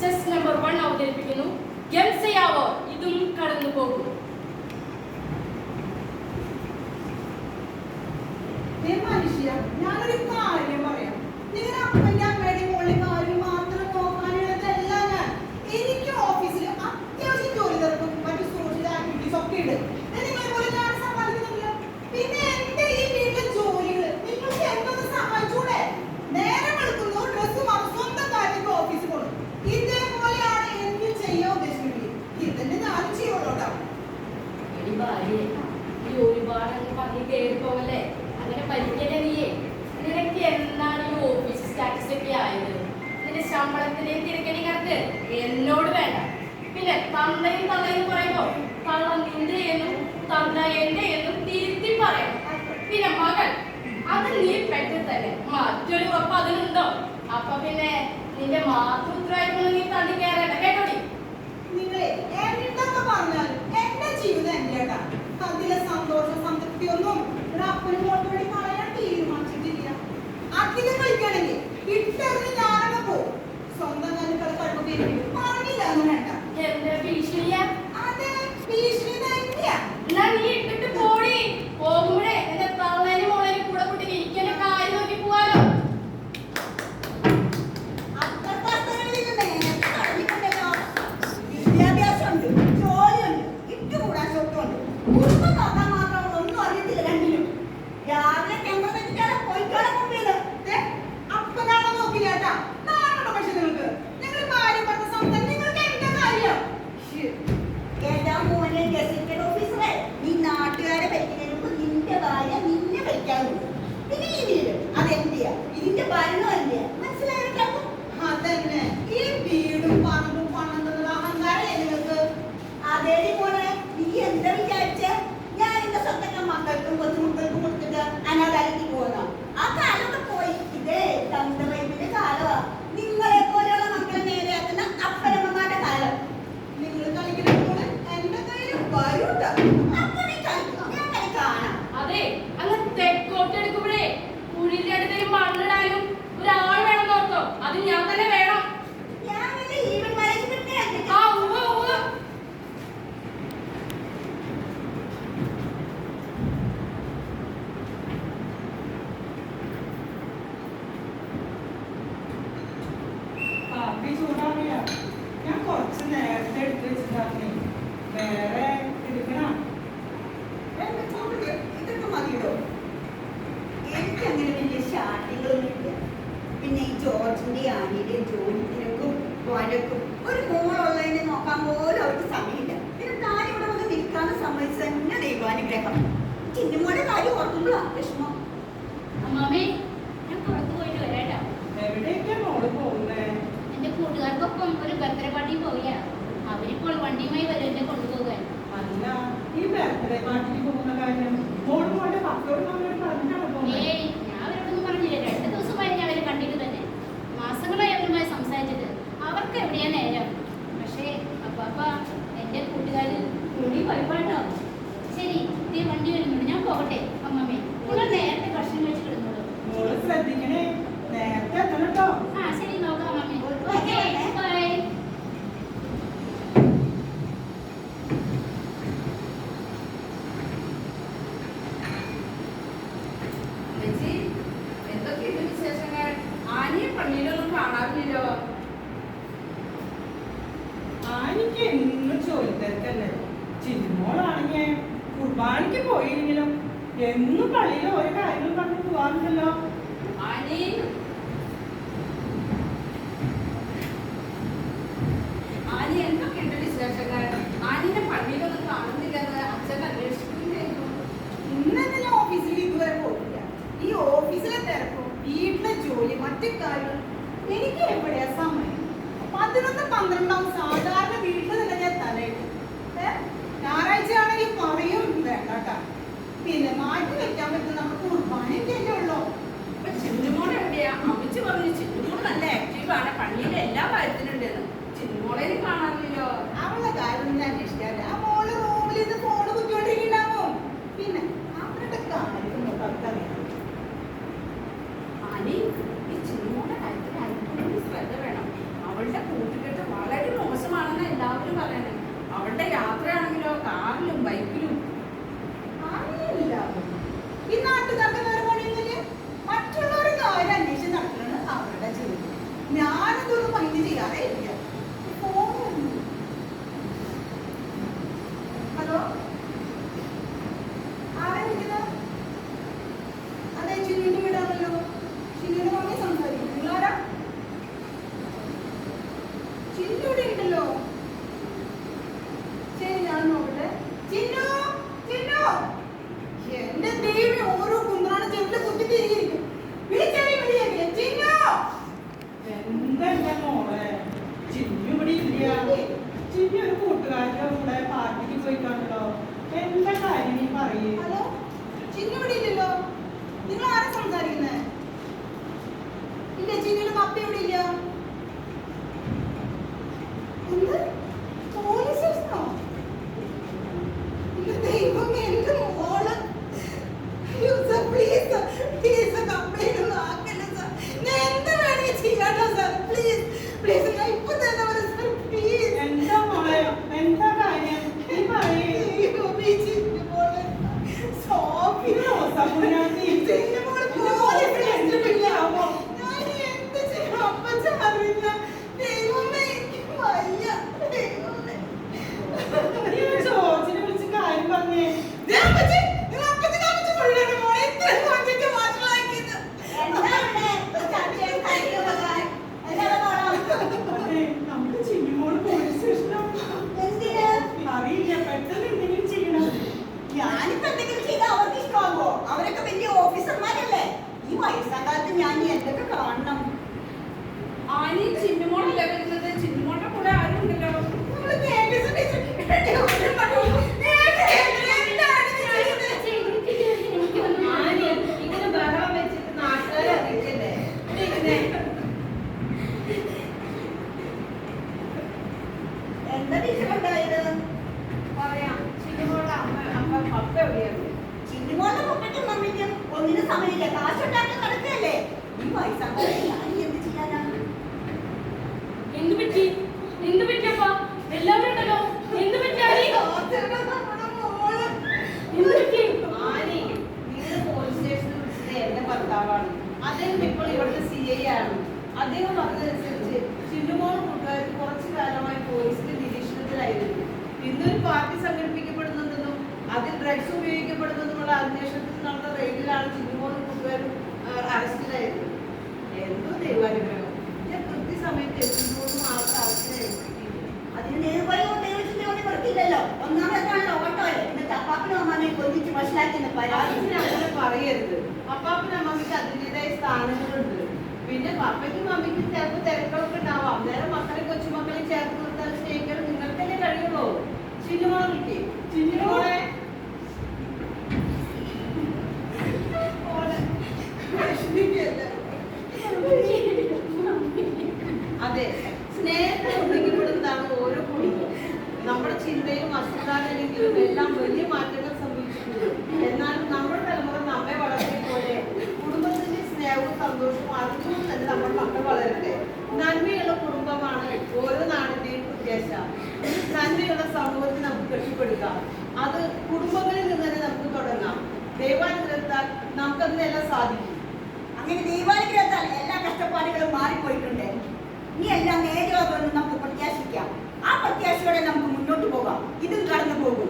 Chess number one അവതരിപ്പിക്കുന്നു ഗംസയാവോ ഇതും കടന്നു പോകും മനുഷ്യ, ഞാനൊരു കാര്യം പറയാം. നിങ്ങളുടെ അപ്പന്റെ എടി ഭാര്യ നീ ഒരുപാട് അങ്ങ് പറഞ്ഞ് കേറി പോവല്ലേ അങ്ങനെ പഠിക്കല്ലേ നീയേ. നിനക്ക് എന്നാണ് ഈ ഓഫീസ് സ്റ്റാറ്റസ് ഒക്കെ ആയത്? നിന്റെ ശമ്പളത്തിലേക്ക് തിരക്കണി കണക്ക് എന്നോട് വേണ്ട. പിന്നെ തന്തയും തള്ളയും പറയുമ്പോ തള്ള നിന്റെ എന്നും തന്ത എന്റെ എന്നും തിരുത്തി പറയണം. പിന്നെ മകൾ അത് നീ പെട്ടെന്ന് തന്നെ മറ്റൊരു ഉറപ്പ് അതിനുണ്ടോ? അപ്പൊ പിന്നെ നിന്റെ മാതൃത്വമായിട്ടൊന്നും നീ തള്ളി കയറേണ്ട കേട്ടോടി നിങ്ങളെ എന്തൊക്കെ പറഞ്ഞാലും എന്റെ ജീവിതം എന്റെ അതിലെ സന്തോഷ സംതൃപ്തിയൊന്നും ഒരു അപ്പനും മോൾക്ക് വേണ്ടി കളയാൻ തീരുമാനിച്ചിട്ടില്ല. അധികം കളിക്കണെങ്കിൽ ഇട്ടെറിഞ്ഞ് പോകും സ്വന്തം കാലികൾ കഴിവ് പറഞ്ഞില്ല എന്ന് വേണ്ട. എന്റെ ഭീഷണിയാ? അതെ ഭീഷണി തന്നെയാ. നീ ഇട്ടിട്ട് നോക്കില്ല ഏട്ടാ നാണോ പക്ഷെ നിങ്ങൾക്ക്? നിങ്ങൾ കാര്യം പറഞ്ഞ നിങ്ങൾക്ക് എന്താ കാര്യം. ഏതാ മോനെ ഗസറ്റഡ് ഓഫീസറെ നീ നാട്ടുകാരെ ഭരിക്കുന്നതിന് നിന്റെ ഭാര്യ നിന്നെ ഈ വീട് അതെന്റെയാ ഇതിന്റെ ഭരണമല്ലേ ഓർക്കുമ്പോഴാ വിഷമം അമ്മാമേ ഞാൻ പുറത്ത് പോയിട്ട് വരാട്ടോ. എന്റെ കൂട്ടുകാർക്കൊപ്പം ഒരു ബർത്ത്ഡേ പാർട്ടി പോവുകയാണ് അവരിപ്പോൾ വണ്ടിയുമായി വരും എന്നെ കൊണ്ടുപോകാൻ ഈ ബർത്ത്ഡേ പാർട്ടിക്ക് പോകുന്ന കാര്യം മോൾ മോളുടെ നമ്മളോട് പറഞ്ഞിട്ടാണ് പോകുന്നത് ആനിക്ക് എന്നും ജോലി തിരക്കല്ലേ ചിന്നുമോളാണെങ്കിൽ കുർബാനയ്ക്ക് പോയില്ലെങ്കിലും? എന്നും പള്ളിയിൽ ഓരോ കാര്യങ്ങൾ പറഞ്ഞു പോവാറുണ്ടല്ലോ. ഞാനിപ്പോ എന്തെങ്കിലും ചെയ്താൽ അവർക്ക് ഇഷ്ടമാകുമോ അവരൊക്കെ വലിയ ഓഫീസർമാരല്ലേ ഈ വയസ്സാം കാലത്ത് ഞാൻ എന്തൊക്കെ കാണണം ആനി ചിന്നുമോളല്ലേ വരുന്നത് ചിന്നുമോളുടെ കൂടെ ആരും ഉണ്ടല്ലോ നമ്മൾ കേൾക്കുന്ന ടീച്ചർ ഒരു മണി- എന്താണ് ഇത് ചെയ്യുന്നത്? ആനി, ഇങ്ങനെ ബഹളം വെച്ചിട്ട് നാട്ടുകാരെ അറിയിക്കല്ലേ പിന്നെ എന്താ ടീച്ചർ ഉണ്ടായത് പറയാം ചിന്നുമോളുടെ അമ്മ അമ്മ പപ്പ എവിടെയാണ് ചിന്നുമോളുടെ പപ്പയ്ക്കും മമ്മിക്കും ഒന്നിനും സമയമില്ല കാശുണ്ടാക്കി നടക്കുകയല്ലേ ഈ വയസ്സാം കാലത്ത് ഞാൻ ഇനി എന്ത് ചെയ്യാനാണ് എന്ത് പറ്റി എന്ത് പറ്റിയപ്പാ എല്ലാവരും ഉണ്ടല്ലോ എന്ത് പറ്റിയാണി എന്ത് പറ്റി ആനി നിങ്ങൾ പോലീസ് സ്റ്റേഷനിൽ വിളിച്ചത് എന്റെ ഭർത്താവാണ് അദ്ദേഹം ഇപ്പോൾ ഇവിടുത്തെ സി ഐ ആണ് അദ്ദേഹം പറഞ്ഞതനുസരിച്ച് ചിന്നുമോൾ കൂട്ടുകാർക്ക് കുറച്ചു കാലമായി പോലീസിന്റെ നിരീക്ഷണത്തിലായിരുന്നു. ഇന്നൊരു പാർട്ടി സംഘടിപ്പിക്കപ്പെടുന്നുണ്ടെന്നും അതിൽ ഡ്രഗ്സ് ഉപയോഗിക്കപ്പെടുന്നതുമുള്ള അന്വേഷണത്തിൽ നടന്ന റെയ്ഡിലാണ് ചിന്നുമോൾ കൂട്ടുകാരും അറസ്റ്റിലായത്. എന്തോ ദൈവാനുഗ്രഹം. ഞാൻ കൃത്യസമയത്ത് അറസ്റ്റിനെ അതിന് നേർവഴിയോ ദൈവത്തിന്റെ ഒന്നും ഇവർക്കില്ലല്ലോ ഒന്നാമതാണല്ലോ ഓട്ടോയിൽ എന്നിട്ട് അപ്പാപ്പനും അമ്മാമയും കൊല്ലിച്ച് മനസ്സിലാക്കിയെന്ന് പരാതി. അങ്ങനെ പറയരുത് അപ്പാപ്പനും അമ്മയ്ക്ക് അതിന്റെതായ സ്ഥാനങ്ങളുണ്ട്. പിന്നെ പപ്പയ്ക്കും മമ്മിക്കും ചിലപ്പോൾ തിരക്കുകളൊക്കെ ഉണ്ടാവാം. അന്നേരം മക്കളെ കൊച്ചുമക്കളെ ചേർത്ത് നിർത്താൻ സ്നേഹിക്കാൻ നിങ്ങൾക്കല്ലേ കഴിയുള്ളൂ. ചിന്നുമോളെ ഓരോ നാടിന്റെയും പ്രത്യാശ ഈ നന്മയുള്ള സമൂഹത്തിൽ നമുക്ക് കെട്ടിപ്പടുക്കാം. അത് കുടുംബങ്ങളിൽ നിന്ന് തന്നെ നമുക്ക് തുടങ്ങാം. ദൈവാനുഗ്രഹത്താൽ നമുക്കതിനെല്ലാം സാധിക്കും. അങ്ങനെ ദൈവാനുഗ്രഹത്താൽ എല്ലാ കഷ്ടപ്പാടുകളും മാറിപ്പോയിട്ടുണ്ട്. ഇനി എല്ലാം നേരെയാകുമെന്ന് നമുക്ക് പ്രത്യാശിക്കാം. ആ പ്രത്യാശയോടെ നമുക്ക് മുന്നോട്ട് പോകാം. ഇതും കടന്നു പോകും